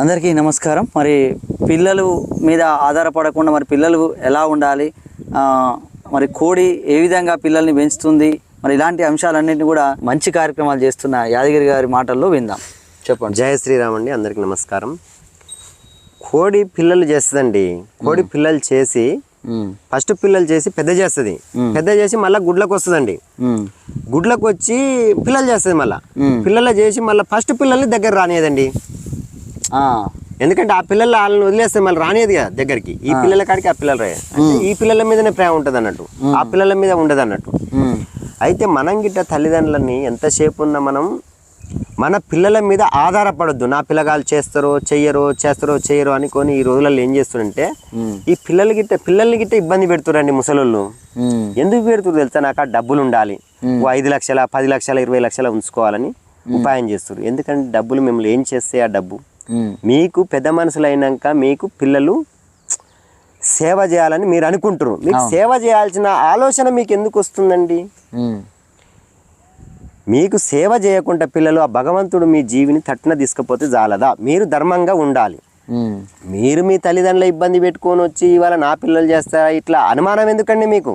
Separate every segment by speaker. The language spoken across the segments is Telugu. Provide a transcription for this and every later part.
Speaker 1: అందరికీ నమస్కారం. మరి పిల్లలు మీద ఆధారపడకుండా మరి పిల్లలు ఎలా ఉండాలి? మరి కోడి ఏ విధంగా పిల్లల్ని పెంచుతుంది? మరి ఇలాంటి అంశాలన్నింటినీ కూడా మంచి కార్యక్రమాలు చేస్తున్న యాదగిరి గారి మాటల్లో విందాం. చెప్పండి.
Speaker 2: జయ శ్రీరామ్ అండి. అందరికి నమస్కారం. కోడి పిల్లలు చేస్తుందండి. కోడి పిల్లలు చేసి ఫస్ట్ పిల్లలు చేసి పెద్ద చేస్తుంది. పెద్ద చేసి మళ్ళీ గుడ్లకు వస్తుందండి గుడ్లకు వచ్చి పిల్లలు చేస్తుంది మళ్ళీ. పిల్లలు చేసి మళ్ళీ ఫస్ట్ పిల్లల్ని దగ్గర రానియదండి. ఎందుకంటే ఆ పిల్లలు వాళ్ళని వదిలేస్తే మళ్ళీ రానియదు కదా దగ్గరికి. ఈ పిల్లల కాడికి ఆ పిల్లలు రాయ అంటే ఈ పిల్లల మీదనే ప్రేమ ఉంటుంది అన్నట్టు. ఆ పిల్లల మీద ఉండదు అన్నట్టు. అయితే మనం గిట్ట తల్లిదండ్రులని ఎంతసేపు ఉన్నా మనం మన పిల్లల మీద ఆధారపడొద్దు. నా పిల్లగాలు చేస్తారో చెయ్యరో చేస్తారో చెయ్యరో అనుకొని ఈ రోజులలో ఏం చేస్తుందంటే
Speaker 1: ఉమ్,
Speaker 2: ఈ పిల్లలు గిట్ట పిల్లల్ని గిట్ట ఇబ్బంది పెడుతురండి ముసలోళ్ళు. ఎందుకు పెడుతురు తెలుసా? నాకు డబ్బులు ఉండాలి. ఓ ఐదు లక్షల పది లక్షల ఇరవై లక్షల ఉంచుకోవాలని ఉపాయం చేస్తారు ఎందుకంటే డబ్బులు మిమ్మల్ని ఏం చేస్తే ఆ డబ్బు? మీకు పెద్ద మనుషులు అయినాక మీకు పిల్లలు సేవ చేయాలని మీరు అనుకుంటారు మీకు సేవ చేయాల్సిన ఆలోచన మీకు ఎందుకు వస్తుందండి? మీకు సేవ చేయకుండా పిల్లలు ఆ భగవంతుడు మీ జీవిని తట్టున తీసుకపోతే జాలదా. మీరు ధర్మంగా ఉండాలి. మీరు మీ తల్లిదండ్రుల ఇబ్బంది పెట్టుకొని వచ్చి ఇవాళ నా పిల్లలు చేస్తారా ఇట్లా అనుమానం ఎందుకండి మీకు?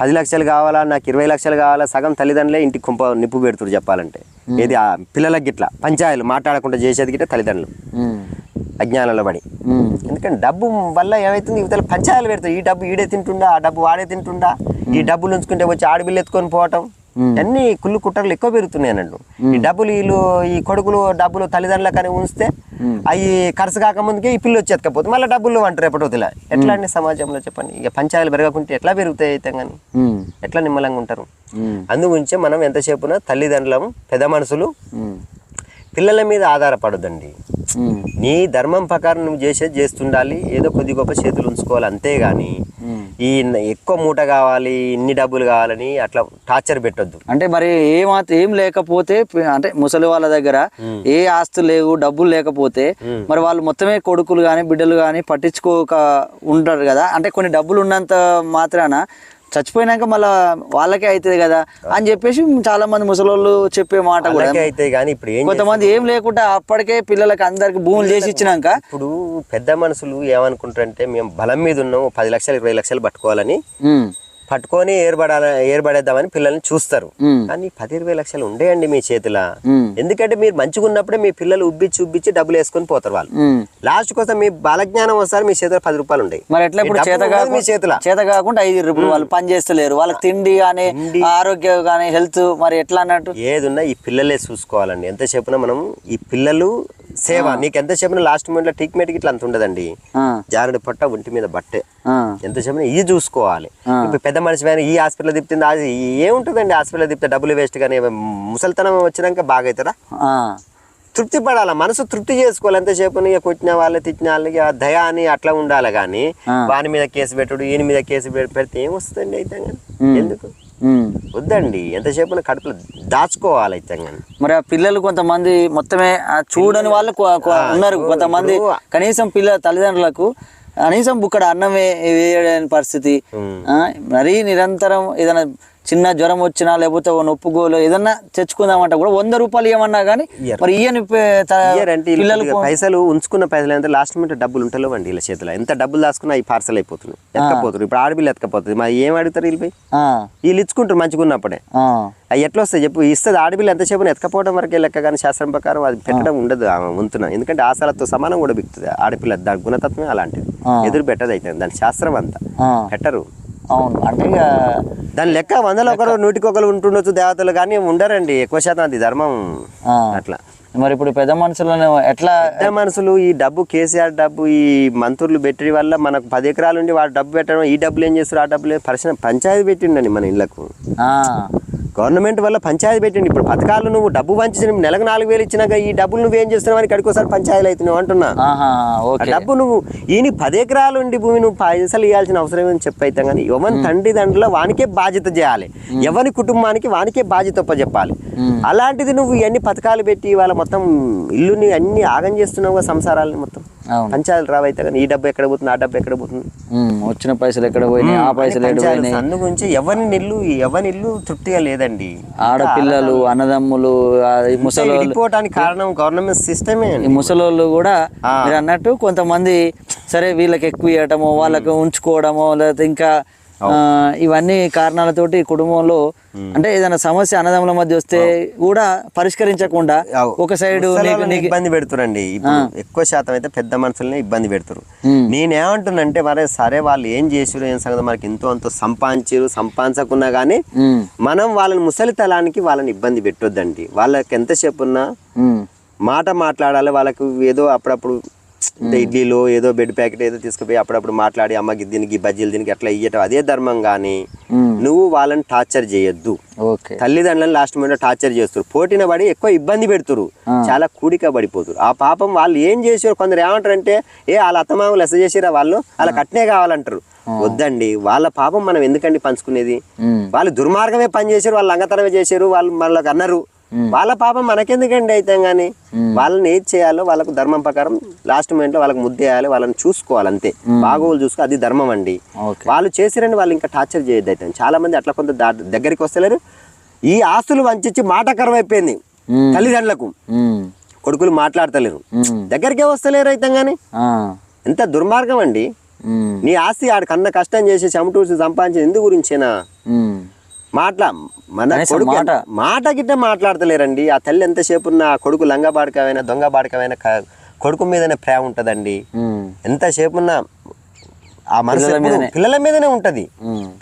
Speaker 2: పది లక్షలు కావాలా నాకు ఇరవై లక్షలు కావాలా సగం తల్లిదండ్రులే ఇంటికి కుంప నిప్పు పెడుతురు చెప్పాలంటే. ఏది ఆ పిల్లలకి గిట్లా పంచాయలు మాట్లాడకుండా చేసేది గిట్ట తల్లిదండ్రులు. అజ్ఞానంలో పడి. ఎందుకంటే డబ్బు వల్ల ఏమవుతుంది ఇవతల పంచాయలు పెడతాయి ఈ డబ్బు ఈడే తింటుండా ఆ డబ్బు వాడే తింటుండా ఈ డబ్బులు ఉంచుకుంటే వచ్చి ఆడబిల్లు ఎత్తుకొని పోవటం. అన్ని కుళ్ళు కుట్రలు ఎక్కువ పెరుగుతున్నాయి అన్నట్టు ఈ డబ్బులు వీళ్ళు ఈ కొడుకులు డబ్బులు తల్లిదండ్రులకు అని ఉంచితే అవి ఖర్చు కాకముందుకే ఈ పిల్లి వచ్చి ఎత్తకపోతే మళ్ళీ డబ్బులు అంటారు ఎప్పటివతల ఎట్లా అండి సమాజంలో చెప్పండి? ఇక పంచాయలు పెరగకుంటే ఎట్లా పెరుగుతాయి అయితే కానీ ఎట్లా నిమ్మలంగా ఉంటారు? అందుగురించే మనం ఎంతసేపున తల్లిదండ్రులం పెద్ద మనుషులు పిల్లల మీద ఆధారపడదండి. నీ ధర్మం ప్రకారం నువ్వు చేసేది చేస్తుండాలి ఏదో కొద్ది గొప్ప చేతులు ఉంచుకోవాలి అంతేగాని. ఈ ఎక్కువ మూట కావాలి ఇన్ని డబ్బులు కావాలని అట్లా టార్చర్ పెట్టొద్దు.
Speaker 1: అంటే మరి ఏ మాత్రం ఏం లేకపోతే అంటే ముసలి వాళ్ళ దగ్గర ఏ ఆస్తులు లేవు డబ్బులు లేకపోతే మరి వాళ్ళు మొత్తమే కొడుకులు కానీ బిడ్డలు కానీ పట్టించుకోక ఉంటారు కదా. అంటే కొన్ని డబ్బులు ఉన్నంత మాత్రాన చచ్చిపోయినాక మళ్ళా వాళ్ళకే అవుతుంది కదా అని చెప్పేసి చాలా మంది ముసలోళ్ళు చెప్పే మాట కూడా.
Speaker 2: అయితే కానీ ఇప్పుడు ఏం
Speaker 1: కొంతమంది ఏం లేకుండా అప్పటికే పిల్లలకి అందరికి భూములు చేసి ఇచ్చినాక
Speaker 2: ఇప్పుడు పెద్ద మనుషులు ఏమనుకుంటారంటే మేము బలం మీద ఉన్నాం ఓ పది లక్షలు ఇరవై లక్షలు పట్టుకోవాలని. పట్టుకొని ఏర్పడాల ఏర్పడేద్దామని పిల్లల్ని చూస్తారు. కానీ పది ఇరవై లక్షలు ఉండేయండి మీ చేతిలో. ఎందుకంటే మీరు మంచిగా ఉన్నప్పుడే మీ పిల్లలు ఉబ్బిచ్చి ఉబ్బిచ్చి డబ్బులు వేసుకొని పోతారు వాళ్ళు. లాస్ట్ కోసం మీ బాలజ్ఞానం వస్తారు మీ చేతిలో పది రూపాయలు ఉంటాయి
Speaker 1: మరి ఎట్లా ఇప్పుడు చేత
Speaker 2: మీ చేతిలో.
Speaker 1: చేత కాకుండా ఐదు ఇప్పుడు వాళ్ళు పని చేస్తలేరు. వాళ్ళకి తిండి కానీ ఆరోగ్యం కానీ హెల్త్ మరి ఎట్లా అన్నట్టు?
Speaker 2: ఏదున్నా ఈ పిల్లలే చూసుకోవాలండి. ఎంత చెప్పినా మనం ఈ పిల్లలు సేవ నీకు ఎంత చెప్పినా లాస్ట్ మూమెంట్లో ట్రీట్మెంట్ ఇట్లా అంత ఉండదండి. జారుడు పట్ట ఒంటి మీద బట్టే. ఎంత చెప్పినా ఇది చూసుకోవాలి. ఇప్పుడు పెద్ద మనిషి పైన ఈ హాస్పిటల్ తిప్పింది అది ఏముంటుందండి హాస్పిటల్ తిప్పితే డబ్బులు వేస్ట్ కానీ ముసలితనం వచ్చినాక బాగా అవుతారా
Speaker 1: ఆ,
Speaker 2: తృప్తి పడాలి? మనసు తృప్తి చేసుకోవాలి. ఎంతసేపు ఇక కొట్టిన వాళ్ళు తిట్టిన వాళ్ళకి ఆ దయ అని అట్లా ఉండాలి కానీ వాని మీద కేసు పెట్టుడు ఈయన మీద కేసు పెడితే ఏం వస్తుందండి అయితే? ఎందుకు. వద్దండి. ఎంతసేపు కడుపులో దాచుకోవాలి అయితే
Speaker 1: మరి ఆ పిల్లలు కొంతమంది మొత్తమే ఆ చూడని వాళ్ళు ఉన్నారు. కొంతమంది కనీసం పిల్ల తల్లిదండ్రులకు కనీసం బుక్కడ అన్నం వే- వేయలేని పరిస్థితి. ఆ, మరీ నిరంతరం ఏదైనా చిన్న జ్వరం వచ్చినా లేకపోతే నొప్పుగోలు ఏదన్నా తెచ్చుకుందామంటే కూడా వంద రూపాయలు ఇవ్వమన్నా కానీ మరి
Speaker 2: పైసలు ఉంచుకున్న పైసలు ఎంత లాస్ట్ మినిట్ డబ్బులు ఉంటలేవండి వీళ్ళ చేతిలో. ఎంత డబ్బులు దాచుకున్నా ఈ పార్సల్ అయిపోతున్నాయి ఎత్తకపోతున్నారు ఇప్పుడు ఆడపిల్ల ఎత్తకపోతుంది. మరి ఏం అడుగుతారు వీళ్ళపై వీళ్ళు ఇచ్చుకుంటారు మంచిగా ఉన్నప్పుడే. అవి ఎట్లా వస్తాయి చెప్పు? ఇస్తుంది ఆడపిల్ల ఎంతసేపు ఎత్తకపోవడం వరకే లెక్క కానీ శాస్త్రం ప్రకారం అది పెట్టడం ఉండదు వంతున. ఎందుకంటే ఆశలతో సమానం కూడా బిక్తుంది ఆడపిల్ల దాని గుణతత్వమే అలాంటిది. ఎదురు పెట్టదు అయితే దాని శాస్త్రం అంతా. పెట్టరు.
Speaker 1: అవును. అంటే ఇక
Speaker 2: దాని లెక్క వందలో ఒకరు నూటికి ఒకరు ఉంటుండొచ్చు దేవతలు కానీ ఉండరండి. ఎక్కువ శాతం అది ధర్మం. అట్లా.
Speaker 1: మరి ఇప్పుడు పెద్ద మనుషులను ఎట్లా
Speaker 2: పెద్ద మనుషులు ఈ డబ్బు కేసీఆర్ డబ్బు ఈ మంత్రులు పెట్టి వల్ల మనకు పది ఎకరాలు ఉండి వాడు డబ్బు పెట్టడం ఈ డబ్బులు ఏం చేస్తారు ఆ డబ్బులు పరిశ్రమ పంచాయతీ పెట్టిండండి మన ఇళ్ళకు.
Speaker 1: ఆ,
Speaker 2: గవర్నమెంట్ వల్ల పంచాయతీ పెట్టిండి. ఇప్పుడు పథకాలు నువ్వు డబ్బు పంచి నెలకు నాలుగు వేలు ఇచ్చినాక ఈ డబ్బులు నువ్వేం చేస్తున్నావు అని కడికోసారి పంచాయతీలు అవుతున్నావు అంటున్నా. డబ్బు నువ్వు ఈయన పది ఎకరాలు ఉండి భూమి నువ్వు పైసలు ఇవ్వాల్సిన అవసరం ఏమని చెప్పైతే కానీ ఎవరి తండ్రి తండ్రిలో వానికే బాధ్యత చేయాలి. ఎవరి కుటుంబానికి వానికే బాధ్యత చెప్పాలి అలాంటిది నువ్వు ఇవన్నీ పథకాలు పెట్టి వాళ్ళ మొత్తం ఇల్లుని అన్ని ఆగం చేస్తున్నావు సంసారాలని మొత్తం. పంచాయతీలు రావైతే కానీ ఈ డబ్బు ఎక్కడ పోతుంది ఆ డబ్బు ఎక్కడ పోతుంది?
Speaker 1: వచ్చిన పైసలు ఎక్కడ పోయినాయి ఆ పైసలు ఎక్కడ
Speaker 2: పంచాయతీలు
Speaker 1: పోయినాయి?
Speaker 2: అందు గురించి ఎవరి ఇల్లు ఎవరి ఇల్లు తృప్తిగా లేదండి.
Speaker 1: ఆడపిల్లలు అన్నదమ్ములు ముసలి
Speaker 2: విడిపోవడానికి కారణం గవర్నమెంట్ సిస్టమే
Speaker 1: ముసలోళ్ళు కూడా మీరు అన్నట్టు కొంతమంది సరే వీళ్ళకి ఎక్కువ ఇవ్వటము వాళ్ళకి ఉంచుకోవడము లేకపోతే ఇంకా ఇవన్నీ కారణాలతోటి కుటుంబంలో అంటే ఏదైనా సమస్య అన్నదమ్ముల మధ్య వస్తే కూడా పరిష్కరించకుండా ఒక సైడ్
Speaker 2: ఇబ్బంది పెడుతురండి. ఎక్కువ శాతం అయితే పెద్ద మనుషులనే ఇబ్బంది పెడుతురు. నేనేమంటున్నంటే మరి సరే వాళ్ళు ఏం చేసారు ఏం సంగతి? మనకి ఎంతో అంతో సంపాదించారు సంపాదించకున్నా కానీ
Speaker 1: ఉమ్,
Speaker 2: మనం వాళ్ళని ముసలితనానికి వాళ్ళని ఇబ్బంది పెట్టొద్దండి. వాళ్ళకి ఎంతసేపు ఉన్నా మాట మాట్లాడాలి వాళ్ళకు ఏదో అప్పుడప్పుడు అంటే ఇడ్లీలో ఏదో బెడ్ ప్యాకెట్ ఏదో తీసుకుపోయి అప్పుడప్పుడు మాట్లాడి అమ్మకి దీనికి బజ్జీలు దీనికి అట్లా ఇయ్యటం? అదే ధర్మం కానీ నువ్వు వాళ్ళని టార్చర్ చేయొద్దు. తల్లిదండ్రులను లాస్ట్ మినిట్ టార్చర్ చేస్తారు. పోటీన పడి ఎక్కువ ఇబ్బంది పెడుతురు. చాలా కూడిక పడిపోతురు. ఆ పాపం వాళ్ళు ఏం చేసారు కొందరు ఏమంటారంటే ఏ వాళ్ళ అత్తమామలు ఎస చేసిరా వాళ్ళు? వాళ్ళ కట్నే కావాలంటారు. వద్దండి. వాళ్ళ పాపం మనం ఎందుకండి పంచుకునేది? వాళ్ళు దుర్మార్గమే పని చేశారు వాళ్ళు లంగతనమే చేశారు వాళ్ళు మనకు అన్నారు. వాళ్ళ పాపం మనకెందుకండి అయితే కానీ వాళ్ళని ఏది చేయాలో వాళ్ళకు ధర్మం ప్రకారం లాస్ట్ మూమెంట్లో వాళ్ళకి ముద్ద వేయాలి వాళ్ళని చూసుకోవాలి అంతే బాగోగులు చూసుకో అది ధర్మం అండి. వాళ్ళు చేసిరని వాళ్ళు ఇంకా టార్చర్ చేయొద్దు అయితే చాలా మంది అట్లా కొంత దగ్గరికి వస్తలేరు. ఈ ఆస్తులు వంచి మాట కరువైపోయింది
Speaker 1: ఉమ్,
Speaker 2: తల్లిదండ్రులకు. కొడుకులు మాట్లాడతలేరు. దగ్గరికే వస్తలేరు అయితే కానీ ఎంత దుర్మార్గం అండి. నీ ఆస్తి ఆడ కన్న కష్టం చేసి చెమటూసి సంపాదించి ఎందు గురించేనా? మాట్లా మన కొడుకు
Speaker 1: మాట.
Speaker 2: మాట గిట్ట మాట్లాడతలేరండి. ఆ తల్లి ఎంతసేపు ఉన్న ఆ కొడుకు లంగ బాడకమైన దొంగ బాడకమైన కొడుకు మీదనే ప్రేమ ఉంటదండి. ఎంతసేపు ఉన్న ఆ మనసు
Speaker 1: పిల్లల మీదనే.
Speaker 2: పిల్లల మీదనే ఉంటది.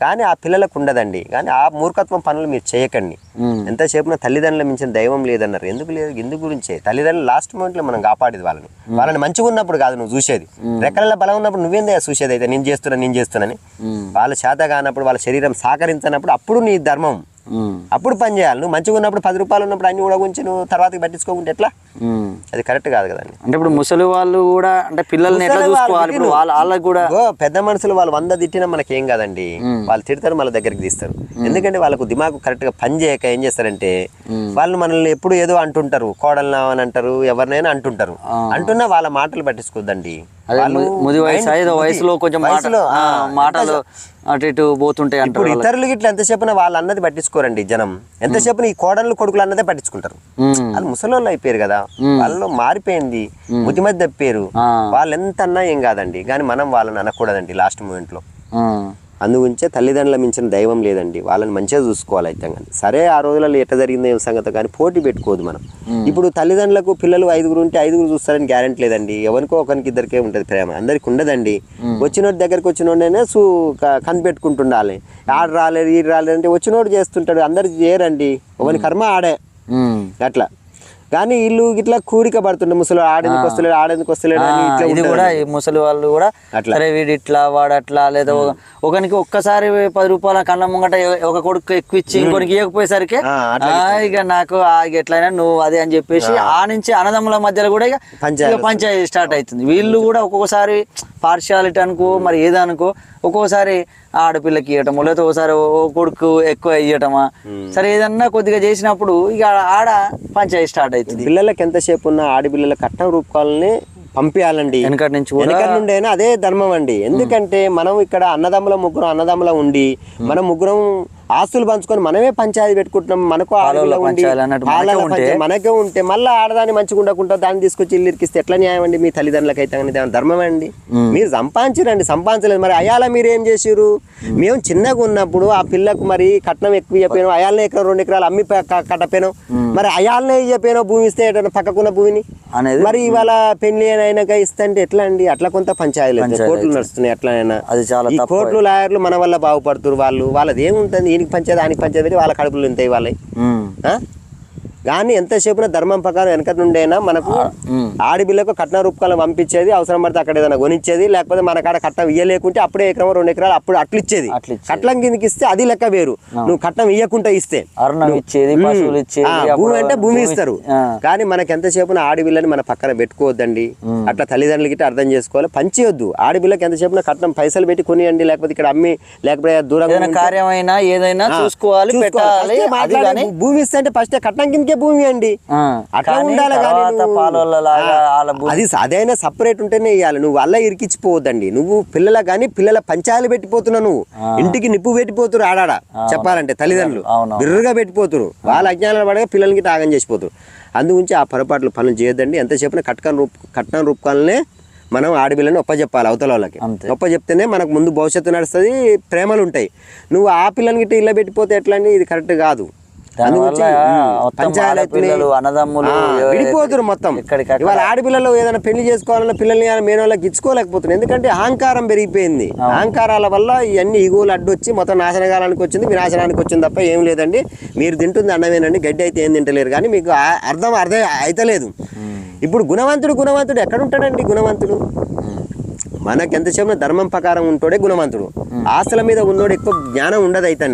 Speaker 2: కానీ ఆ పిల్లలకు ఉండదండి. కానీ ఆ మూర్ఖత్వం పనులు మీరు చేయకండి. ఎంతసేపు తల్లిదండ్రుల మించిన దైవం లేదన్నారు. ఎందుకు లేదు? ఎందుకు గురించే? తల్లిదండ్రులు లాస్ట్ మూమెంట్లో మనం కాపాడేది వాళ్ళని. వాళ్ళని మంచిగా ఉన్నప్పుడు కాదు నువ్వు చూసేది. రెక్కల బలం ఉన్నప్పుడు నువ్వేందే చూసేది? అయితే నేను చేస్తున్నా నేను చేస్తున్నాని వాళ్ళ చేత కానప్పుడు వాళ్ళ శరీరం సహకరించినప్పుడు అప్పుడు నీ ధర్మం. అప్పుడు పని చేయాలి. నువ్వు మంచిగా ఉన్నప్పుడు పది రూపాయలు ఉన్నప్పుడు అన్ని కూడా గురించి నువ్వు తర్వాతకి పట్టించుకోకుంటే ఎట్లా. అది కరెక్ట్ కాదు కదండి.
Speaker 1: అంటే ఇప్పుడు ముసలి వాళ్ళు కూడా అంటే పిల్లల్ని ఎట్లా
Speaker 2: వాళ్ళు
Speaker 1: చూసుకోవాలి? ఇప్పుడు వాళ్ళ వాళ్ళకి కూడా
Speaker 2: పెద్ద మనుషులు వాళ్ళు వంద తిట్టినా మనకేం కాదండి. వాళ్ళు తిడతారు మళ్ళీ దగ్గరికి తీస్తారు. ఎందుకంటే వాళ్ళకు దిమాగు కరెక్ట్గా పని చేయక ఏం చేస్తారంటే వాళ్ళు మనల్ని ఎప్పుడు ఏదో అంటుంటారు. కోడలు అని అంటారు ఎవరినైనా అంటుంటారు. అంటున్నా వాళ్ళ మాటలు పట్టించుకోద్దండి.
Speaker 1: అదే
Speaker 2: వాళ్ళు
Speaker 1: ముది- వయసు ఐదో వయసులో కొంచెం
Speaker 2: వయసులో,
Speaker 1: మాటలు అటు ఇటు పోతుంటాయి అంటారు
Speaker 2: ఇప్పుడు ఇతరులు గిట్ల ఎంతసేపున వాళ్ళు అన్నది పట్టించుకోరండి జనం. ఎంతసేపున ఈ కోడళ్ళు కొడుకులు అన్నదే పట్టించుకుంటారు. వాళ్ళు ముసలోళ్ళు అయిపోయారు కదా. వాళ్ళలో మారిపోయింది. ముది మధ్య తప్పారు. వాళ్ళు ఎంత అన్నా ఏం కాదండి. కానీ మనం వాళ్ళని అనకూడదండి లాస్ట్
Speaker 1: మూమెంట్లో
Speaker 2: అందుగురించే తల్లిదండ్రుల మించిన దైవం లేదండి. వాళ్ళని మంచిగా చూసుకోవాలి అయితే కానీ. సరే ఆ రోజులలో ఎట్లా జరిగిందో ఏం సంగతి కానీ పోటీ పెట్టుకోదు మనం. ఇప్పుడు తల్లిదండ్రులకు పిల్లలు ఐదుగురు ఉంటే ఐదుగురు చూస్తారని గ్యారెంటీ లేదండి. ఎవరికో ఒకరికి ఇద్దరికే ఉంటుంది ప్రేమ. అందరికి ఉండదండి. వచ్చినోడి దగ్గరికి వచ్చినోడనే చూ క- కనిపెట్టుకుంటుండాలి. ఆడు రాలేదు ఈడు రాలేదు అంటే వచ్చినోడు చేస్తుంటాడు. అందరికి చేయరండి. ఎవరి కర్మ ఆడే. అట్లా. కానీ వీళ్ళు ఇట్లా కూడిక పడుతుండే ముసలి ఆడేందుకు వస్తలేడు ఆడేందుకు వస్తలేడు అని ఇట్లా
Speaker 1: ఇది. కూడా ఈ ముసలి వాళ్ళు కూడా. సరే వీడు ఇట్లా వాడు అట్లా లేదా ఒక- ఒకనికి ఒక్కసారి పది రూపాయల కళ్ళ ముంగట ఒక కొడుకు ఎక్కువ ఇచ్చి ఇంకొనికి ఇవ్వకపోయేసరికి ఇక నాకు ఎట్లయినా నువ్వు అదే అని చెప్పేసి ఆ. నుంచి అన్నదమ్ముల మధ్యలో కూడా ఇక
Speaker 2: పంచాయతీ
Speaker 1: స్టార్ట్ అవుతుంది. వీళ్ళు కూడా ఒక్కొక్కసారి పార్షియాలిటీ అనుకో మరి ఏదనుకో ఒక్కొక్కసారి ఆడపిల్లకి ఇవ్వటము లేకపోతే ఒకసారి ఓ కొడుకు ఎక్కువ ఇవ్వటమా సరే ఏదన్నా కొద్దిగా చేసినప్పుడు ఇక ఆడ పంచాయతీ స్టార్ట్ అవుతుంది.
Speaker 2: పిల్లలకి ఎంతసేపు ఉన్న ఆడపిల్లల కట్నం రూపాలని పంపించాలండి.
Speaker 1: వెనకటి నుంచి
Speaker 2: వెనకటి నుండైనా అదే ధర్మం అండి. ఎందుకంటే మనం ఇక్కడ అన్నదమ్ముల ముగ్గురం అన్నదమ్ముల ఉండి మనం ముగ్గురం ఆస్తులు పంచుకొని మనమే పంచాయతీ పెట్టుకుంటున్నాం. మనకు
Speaker 1: మనకే ఉంటే-
Speaker 2: పంచాయతీ మళ్ళీ ఆడదాన్ని మంచిగా ఉండకుండా దాన్ని తీసుకొచ్చి ఇల్లు ఇరికిస్తే ఎట్లా న్యాయం అండి? మీ తల్లిదండ్రులకి అయితే కానీ ఇది ధర్మం అండి? మీరు సంపాదించరండి సంపాదించలేదు. మరి అయాల మీరు ఏం చేసిరు మేము. చిన్నగా ఉన్నప్పుడు ఆ పిల్లకు మరి కట్నం ఎక్కువ ఇవ్వపోయినాం అయాలనే ఎకరం రెండు ఎకరాలు అమ్మి కట్టపోయినాం. మరి అయాలనే ఇవ్వపోయినాం భూమి ఇస్తే పక్కకున్న భూమిని?
Speaker 1: అనేది
Speaker 2: మరి ఇవాళ పెళ్ళి అయినాక ఇస్తే అంటే ఎట్లా అండి? అట్లా కొంత పంచాయతీలు అయితే కోర్టులు నడుస్తున్నాయి ఎట్లా అయినా.
Speaker 1: అది చాలా
Speaker 2: కోర్టులు లాయర్లు మన వల్ల బాగుపడుతున్నారు వాళ్ళు. వాళ్ళది ఏముంటుంది? పంచాయతీ ఆయనకి పంచాయతీ పెట్టి వాళ్ళ కడుపులు ఉంటాయి వాళ్ళవి? కానీ ఎంతసేపున ధర్మం ప్రకారం వెనకటి నుండైనా మనకు
Speaker 1: ఉమ్.
Speaker 2: ఆడపిల్లకు కట్న రూపకాలను పంపించేది అవసరం పడితే అక్కడ ఏదైనా కొనిచ్చేది లేకపోతే మన కాడ కట్నం ఇయ్యలేకుంటే అప్పుడే ఎకరం రెండు ఎకరాలు అప్పుడు అట్లు ఇచ్చేది. కట్నం కిందకి ఇస్తే అది లెక్క వేరు. నువ్వు కట్నం ఇయ్యకుంటే ఇస్తే. భూమి అంటే భూమి ఇస్తారు. కానీ మనకి ఎంతసేపున ఆడపిల్లని మన పక్కన పెట్టుకోవద్దండి. అట్లా తల్లిదండ్రులకి అర్థం చేసుకోవాలి. పంచేయొద్దు. ఆడపిల్లకి ఎంతసేపున కట్నం పైసలు పెట్టి కొనియండి లేకపోతే ఇక్కడ అమ్మి లేకపోతే దూరంగా ఉంటే-
Speaker 1: కార్యమైనా ఏదైనా చూసుకోవాలి
Speaker 2: భూమి ఇస్తే అంటే ఫస్ట్ కట్నం కింద తినడానికే భూమి అండి అట్లా ఉండాలి అది అదైనా సపరేట్ ఉంటేనే ఇవ్వాలి నువ్వు అల్ల ఇరికిచ్చిపోవద్దండి నువ్వు పిల్లల కానీ పిల్లల పంచాలు పెట్టిపోతున్నావు నువ్వు. ఇంటికి నిప్పు పెట్టిపోతురు ఆడాడ. చెప్పాలంటే తల్లిదండ్రులు. బిర్రగా పెట్టిపోతురు. వాళ్ళ అజ్ఞానాలు పడగా పిల్లలకి తాగం చేసిపోతురు. అందుగురించి ఆ పొరపాట్లు పనులు చేయొద్దండి. ఎంత చెప్పినా కట్కన రూప్ కట్నం రూపకాలనే మనం ఆడపిల్లని ఒప్పజెప్పాలి అవతల వాళ్ళకి. ఒప్పజెప్తేనే మనకు ముందు భవిష్యత్తు నడుస్తుంది ప్రేమలు ఉంటాయి. నువ్వు ఆ పిల్లని గిట్ట ఇళ్ళ పెట్టిపోతే ఎట్లా ఇది కరెక్ట్ కాదు.
Speaker 1: దానివల్ల
Speaker 2: ఉమ్,
Speaker 1: మొత్తం. అన్నదమ్ములు.
Speaker 2: ఇవాళ ఆడపిల్లలు ఏదైనా పెళ్ళి చేసుకోవాలన్నా పిల్లల్ని మేన వాళ్ళకి ఇచ్చుకోలేకపోతున్నారు. ఎందుకంటే అహంకారం పెరిగిపోయింది. అహంకారాల వల్ల ఇవన్నీ ఈగోలు అడ్డొచ్చి మొత్తం నాశనకాలానికి వచ్చింది. వినాశనానికి వచ్చింది తప్ప ఏం లేదండి. మీరు తింటుంది అన్నమేనండి. గడ్డి అయితే ఏం తింటలేరు. కానీ మీకు అర్థం అర్థం అయితలేదు. ఇప్పుడు గుణవంతుడు గుణవంతుడు ఎక్కడ ఉంటాడండి గుణవంతుడు? మనకి ఎంతసేపు ధర్మం ప్రకారం ఉంటోడే గుణవంతుడు. ఆస్తుల మీద ఉన్నోడు ఎక్కువ జ్ఞానం ఉండదు అయితే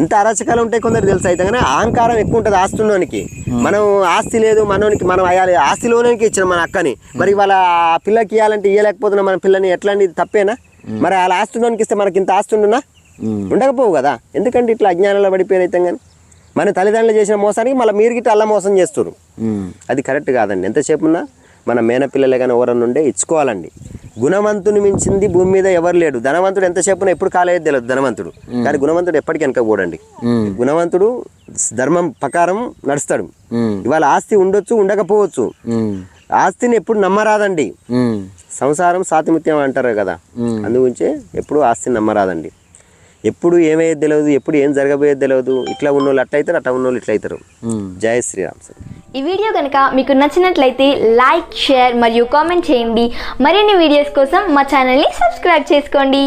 Speaker 2: ఎంత అరాచకాలు ఉంటాయి కొందరు తెలుసు? అయితే కానీ అహంకారం ఎక్కువ ఉంటుంది ఆస్తుల్లోనికి. మనం ఆస్తి లేదు మనోనికి మనం అయ్యాలి. ఆస్తిలోనికి ఇచ్చిన మన అక్కని. మరి వాళ్ళ పిల్లకి ఇవ్వాలంటే ఇవ్వలేకపోతున్నాం మన పిల్లని ఎట్లా అండి ఇది తప్పేనా మరి వాళ్ళ ఆస్తులోనికి ఇస్తే మనకి ఇంత ఆస్తి ఉండునా? ఉండకపోవు కదా. ఎందుకంటే ఇట్లా అజ్ఞానంలో పడిపోయారు అయితే కానీ. మన తల్లిదండ్రులు చేసిన మోసానికి మళ్ళీ మీరు గిట్ట అల్ల మోసం చేస్తారు. అది కరెక్ట్ కాదండి. ఎంతసేపు ఉన్నా మన మేనపిల్లలే కానీ ఎవరన్నా ఉండే ఇచ్చుకోవాలండి. గుణవంతుని మించింది భూమి మీద ఎవరు లేడు. ధనవంతుడు ఎంతసేపు ఉన్నా ఎప్పుడు కాలేదు తెలియదు ధనవంతుడు. కానీ గుణవంతుడు ఎప్పటికీ వెనక కూడండి. గుణవంతుడు ధర్మం ప్రకారం నడుస్తాడు. ఇవాళ ఆస్తి ఉండొచ్చు ఉండకపోవచ్చు. ఆస్తిని ఎప్పుడు నమ్మరాదండి. సంసారం సాతిముత్యం అంటారు కదా. అందుగురించే ఎప్పుడు ఆస్తిని నమ్మరాదండి. ఎప్పుడు ఏమయ్యేది తెలియదు ఎప్పుడు ఏం జరగబోయేది తెలియదు ఇట్లా ఉన్నోళ్ళు అట్లా అవుతారు అట్లా ఉన్నోళ్ళు ఇట్లా అవుతారు
Speaker 1: ఉమ్.
Speaker 2: జై శ్రీరామ్ సార్.
Speaker 3: ఈ వీడియో కనుక మీకు నచ్చినట్లయితే లైక్ షేర్ మరియు కామెంట్ చేయండి. మరిన్ని వీడియోస్ కోసం మా ఛానల్ని సబ్స్క్రైబ్ చేసుకోండి.